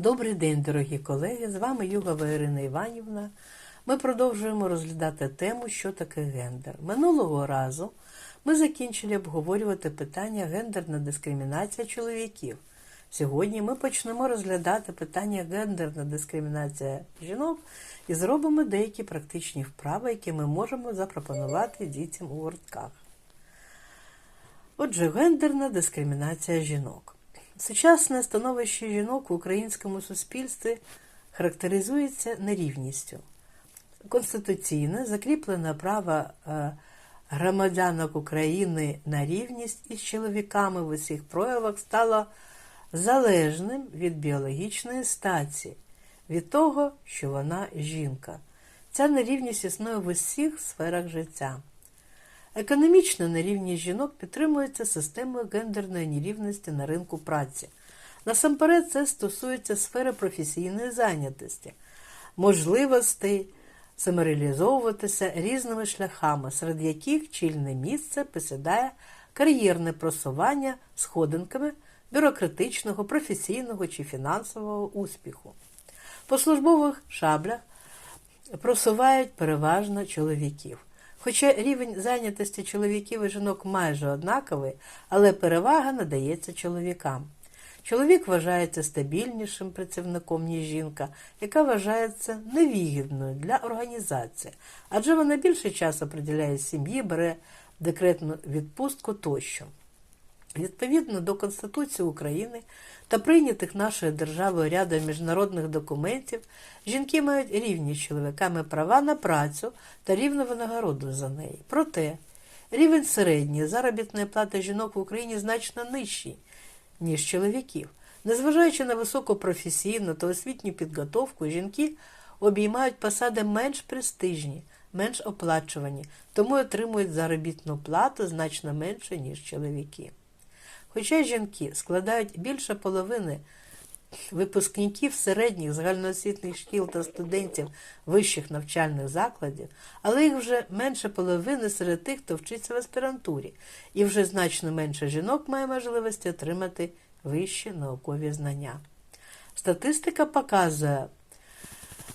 Добрий день, дорогі колеги! З вами Югова Ірина Іванівна. Ми продовжуємо розглядати тему, що таке гендер. Минулого разу ми закінчили обговорювати питання гендерна дискримінація чоловіків. Сьогодні ми почнемо розглядати питання гендерна дискримінація жінок і зробимо деякі практичні вправи, які ми можемо запропонувати дітям у гуртках. Отже, гендерна дискримінація жінок. Сучасне становище жінок в українському суспільстві характеризується нерівністю. Конституційне закріплене право е, громадянок України на рівність із чоловіками в усіх проявах стало залежним від біологічної статі, від того, що вона жінка. Ця нерівність існує в усіх сферах життя. Економічна нерівність жінок підтримується системою гендерної нерівності на ринку праці. Насамперед, це стосується сфери професійної зайнятості, можливостей самореалізовуватися різними шляхами, серед яких чільне місце посідає кар'єрне просування сходинками бюрократичного, професійного чи фінансового успіху. По службових шаблях просувають переважно чоловіків. Хоча рівень зайнятості чоловіків і жінок майже однаковий, але перевага надається чоловікам. Чоловік вважається стабільнішим працівником, ніж жінка, яка вважається невигідною для організації, адже вона більше часу приділяє сім'ї, бере декретну відпустку тощо. Відповідно до Конституції України та прийнятих нашою державою ряду міжнародних документів, жінки мають рівні з чоловіками права на працю та рівну винагороду за неї. Проте рівень середньої заробітної плати жінок в Україні значно нижчий, ніж чоловіків. Незважаючи на високу професійну та освітню підготовку, жінки обіймають посади менш престижні, менш оплачувані, тому отримують заробітну плату значно менше, ніж чоловіки. Хоча жінки складають більше половини випускників середніх загальноосвітніх шкіл та студентів вищих навчальних закладів, але їх вже менше половини серед тих, хто вчиться в аспірантурі, і вже значно менше жінок має можливості отримати вищі наукові знання. Статистика показує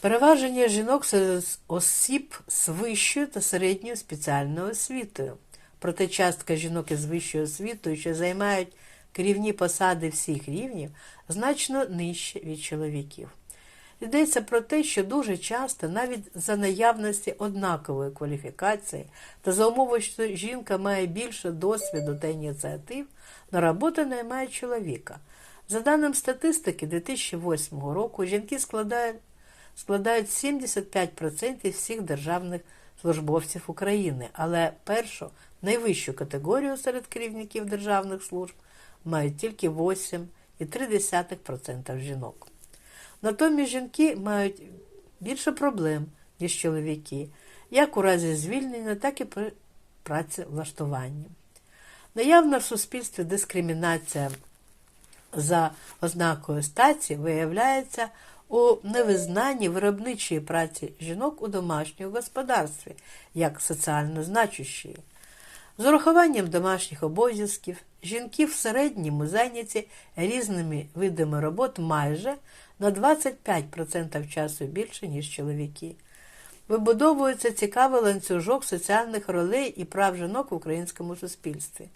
переваження жінок серед осіб з вищою та середньою спеціальною освітою. Проте частка жінок із вищою освітою, що займають керівні посади всіх рівнів, значно нижче від чоловіків. Йдеться про те, що дуже часто, навіть за наявності однакової кваліфікації та за умови, що жінка має більше досвіду та ініціатив, на роботу наймає чоловіка. За даним статистики 2008 року, жінки складають, складають 75% всіх державних службовців України, але першу найвищу категорію серед керівників державних служб мають тільки 8,3% жінок. Натомість жінки мають більше проблем, ніж чоловіки, як у разі звільнення, так і при працевлаштуванні. Наявна в суспільстві дискримінація за ознакою статі виявляється у невизнанні виробничої праці жінок у домашньому господарстві як соціально значущої. З урахуванням домашніх обов'язків жінки в середньому зайняті різними видами робот майже на 25% часу більше, ніж чоловіки. Вибудовується цікавий ланцюжок соціальних ролей і прав жінок в українському суспільстві.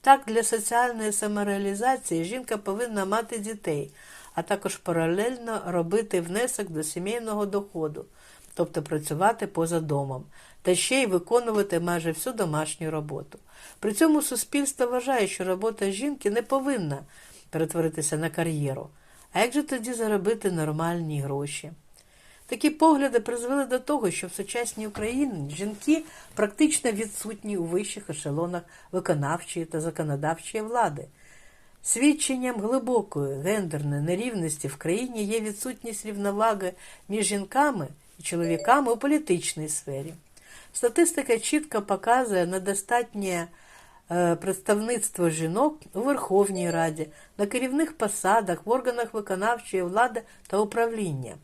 Так, для соціальної самореалізації жінка повинна мати дітей, а також паралельно робити внесок до сімейного доходу, тобто працювати поза домом, та ще й виконувати майже всю домашню роботу. При цьому суспільство вважає, що робота жінки не повинна перетворитися на кар'єру. А як же тоді заробити нормальні гроші? Такі погляди призвели до того, що в сучасній Україні жінки практично відсутні у вищих ешелонах виконавчої та законодавчої влади. Свідченням глибокої гендерної нерівності в країні є відсутність рівноваги між жінками і чоловіками у політичній сфері. Статистика чітко показує недостатнє е, представництво жінок у Верховній Раді, на керівних посадах, в органах виконавчої влади та управління.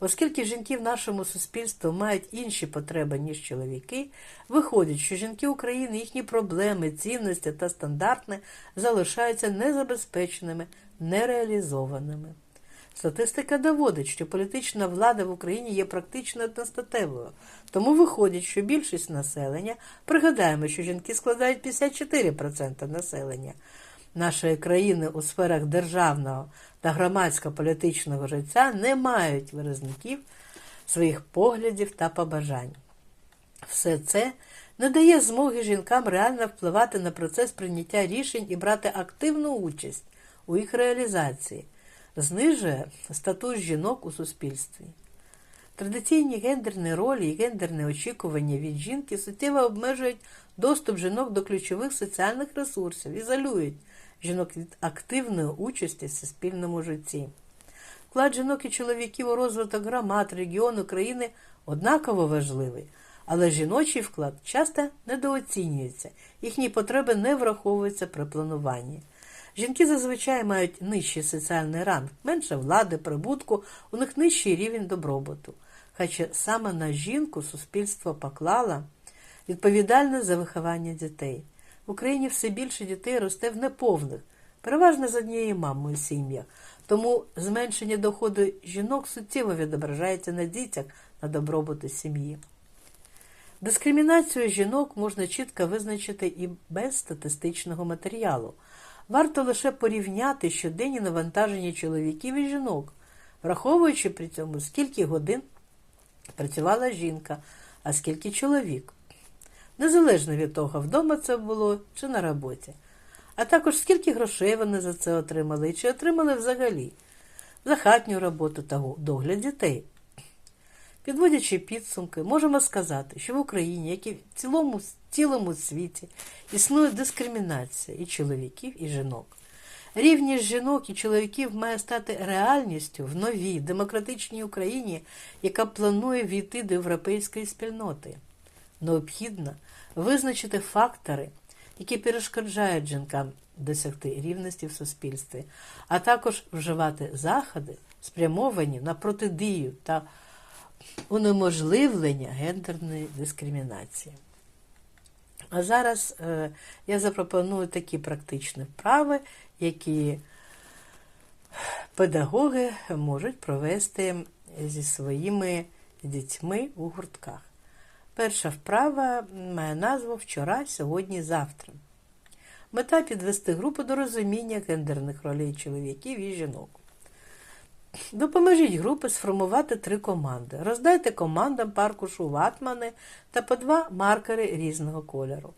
Оскільки жінки в нашому суспільстві мають інші потреби, ніж чоловіки, виходить, що жінки України, їхні проблеми, цінності та стандарти залишаються незабезпеченими, нереалізованими. Статистика доводить, що політична влада в Україні є практично одностатевою. Тому виходить, що більшість населення, пригадаємо, що жінки складають 54% населення нашої країни у сферах державного та громадсько-політичного життя, не мають виразників своїх поглядів та побажань. Все це не дає змоги жінкам реально впливати на процес прийняття рішень і брати активну участь у їх реалізації, знижує статус жінок у суспільстві. Традиційні гендерні ролі і гендерне очікування від жінки суттєво обмежують доступ жінок до ключових соціальних ресурсів, ізолюють жінок від активної участі в суспільному житті. Вклад жінок і чоловіків у розвиток громад, регіону країни однаково важливий, але жіночий вклад часто недооцінюється, їхні потреби не враховуються при плануванні. Жінки зазвичай мають нижчий соціальний ранг, менше влади, прибутку, у них нижчий рівень добробуту. Хоча саме на жінку суспільство поклало відповідальність за виховання дітей. В Україні все більше дітей росте в неповних, переважно з однією мамою сім'ях. Тому зменшення доходу жінок суттєво відображається на дітях на добробуту сім'ї. Дискримінацію жінок можна чітко визначити і без статистичного матеріалу. Варто лише порівняти щоденні навантаження чоловіків і жінок, враховуючи при цьому, скільки годин працювала жінка, а скільки чоловік. Незалежно від того, вдома це було чи на роботі. А також скільки грошей вони за це отримали і чи отримали взагалі за хатню роботу та догляд дітей. Підводячи підсумки, можемо сказати, що в Україні, як і в цілому, цілому світі, існує дискримінація і чоловіків, і жінок. Рівність жінок і чоловіків має стати реальністю в новій демократичній Україні, яка планує війти до європейської спільноти. Необхідно визначити фактори, які перешкоджають жінкам досягти рівності в суспільстві, а також вживати заходи, спрямовані на протидію та унеможливлення гендерної дискримінації. А зараз е, я запропоную такі практичні вправи, які педагоги можуть провести зі своїми дітьми у гуртках. Перша вправа має назву Вчора, сьогодні, завтра. Мета підвести групу до розуміння гендерних ролей чоловіків і жінок. Допоможіть групи сформувати три команди. Роздайте командам паркушу ватмани та по два маркери різного кольору.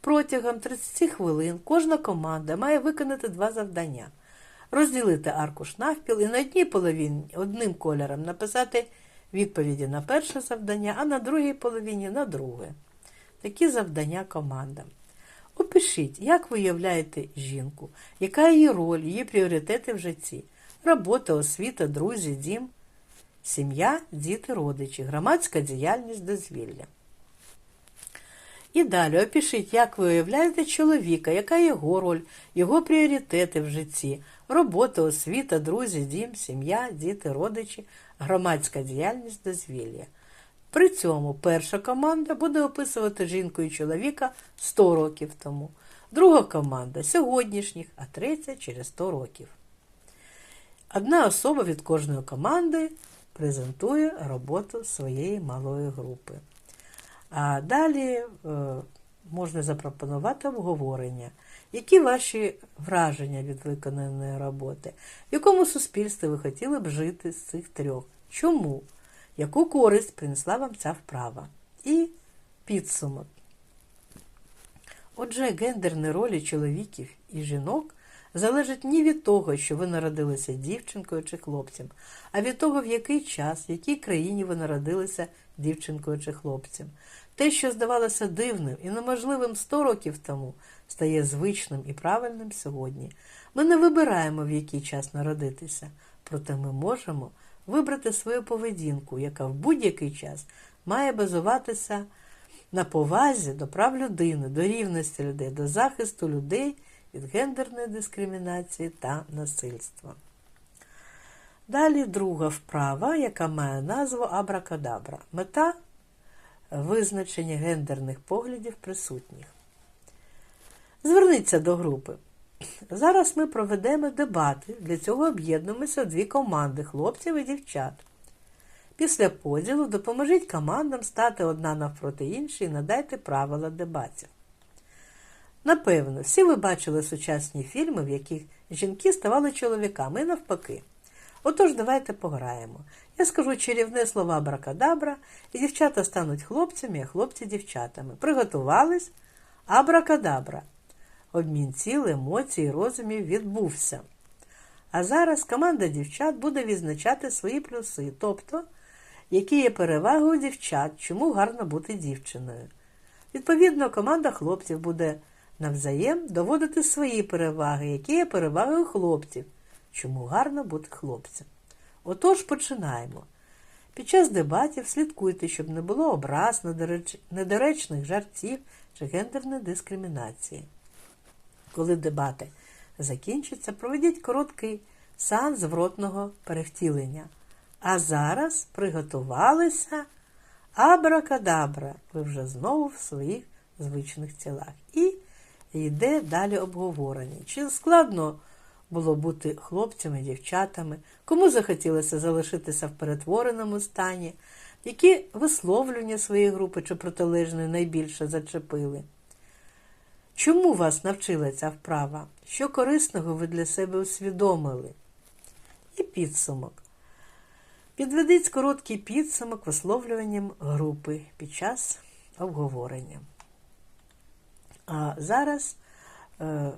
Протягом 30 хвилин кожна команда має виконати два завдання. Розділити аркуш навпіл і на одній половині одним кольором написати відповіді на перше завдання, а на другій половині на друге. Такі завдання командам. Опишіть, як ви уявляєте жінку, яка її роль, її пріоритети в житті, робота, освіта, друзі, дім, сім'я, діти, родичі, громадська діяльність, дозвілля. І далі опишіть, як ви уявляєте чоловіка, яка його роль, його пріоритети в житті, робота, освіта, друзі, дім, сім'я, діти, родичі, громадська діяльність, дозвілля. При цьому перша команда буде описувати жінку і чоловіка 100 років тому, друга команда сьогоднішніх, а третя через 100 років. Одна особа від кожної команди презентує роботу своєї малої групи. А далі е, можна запропонувати обговорення. Які ваші враження від виконаної роботи? В якому суспільстві ви хотіли б жити з цих трьох? Чому? Яку користь принесла вам ця вправа? І підсумок. Отже, гендерні ролі чоловіків і жінок залежать не від того, що ви народилися дівчинкою чи хлопцем, а від того, в який час, в якій країні ви народилися дівчинкою чи хлопцем. Те, що здавалося дивним і неможливим 100 років тому, стає звичним і правильним сьогодні. Ми не вибираємо, в який час народитися, проте ми можемо вибрати свою поведінку, яка в будь-який час має базуватися на повазі до прав людини, до рівності людей, до захисту людей від гендерної дискримінації та насильства. Далі друга вправа, яка має назву Абракадабра. Мета визначення гендерних поглядів присутніх. Зверніться до групи. Зараз ми проведемо дебати. Для цього об'єднуємося в дві команди хлопців і дівчат. Після поділу допоможіть командам стати одна навпроти іншої і надайте правила дебатів. Напевно, всі ви бачили сучасні фільми, в яких жінки ставали чоловіками і навпаки. Отож, давайте пограємо. Я скажу чарівне слова абракадабра, і дівчата стануть хлопцями, а хлопці дівчатами. Приготувались? Абракадабра. Обмін ціл, емоцій, розумів відбувся. А зараз команда дівчат буде відзначати свої плюси, тобто, які є переваги у дівчат, чому гарно бути дівчиною. Відповідно, команда хлопців буде навзаєм доводити свої переваги, які є переваги у хлопців, чому гарно бути хлопцем. Отож, починаємо. Під час дебатів слідкуйте, щоб не було образ, недоречних жартів чи гендерної дискримінації. Коли дебати закінчаться, проведіть короткий сан зворотного перевтілення. А зараз приготувалися абракадабра. Ви вже знову в своїх звичних тілах. І йде далі обговорення. Чи складно було бути хлопцями, дівчатами, кому захотілося залишитися в перетвореному стані, які висловлювання своєї групи чи протилежної найбільше зачепили. Чому вас навчила ця вправа? Що корисного ви для себе усвідомили? І підсумок. Підведіть короткий підсумок висловлюванням групи під час обговорення. А зараз е,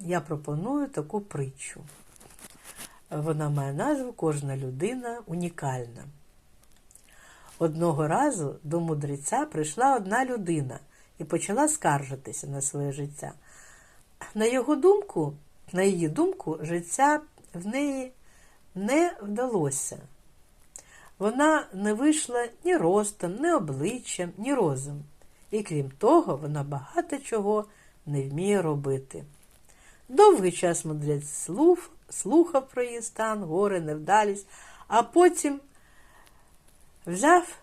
я пропоную таку притчу. Вона має назву Кожна людина унікальна. Одного разу до мудреця прийшла одна людина і почала скаржитися на своє життя. На його думку, на її думку, життя в неї не вдалося. Вона не вийшла ні ростом, ні обличчям, ні розумом. І крім того, вона багато чого не вміє робити. Довгий час мудрець слух, слухав про її стан, горе, невдалість, а потім взяв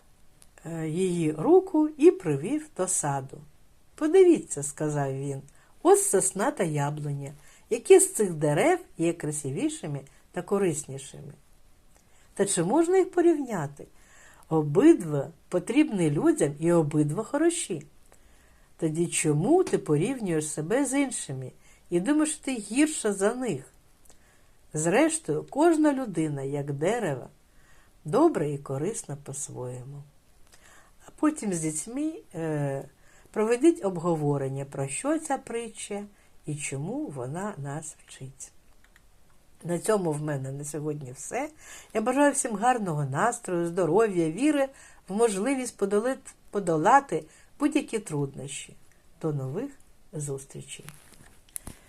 е, її руку і привів до саду. Подивіться, сказав він, ось сосна та яблуня, які з цих дерев є красивішими та кориснішими. Та чи можна їх порівняти? Обидва потрібні людям і обидва хороші. Тоді чому ти порівнюєш себе з іншими і думаєш, ти гірша за них? Зрештою, кожна людина, як дерево, добра і корисна по-своєму. А потім з дітьми е, проведіть обговорення, про що ця притча і чому вона нас вчить. На цьому в мене на сьогодні все. Я бажаю всім гарного настрою, здоров'я, віри в можливість подолати, будь-які труднощі. До нових зустрічей!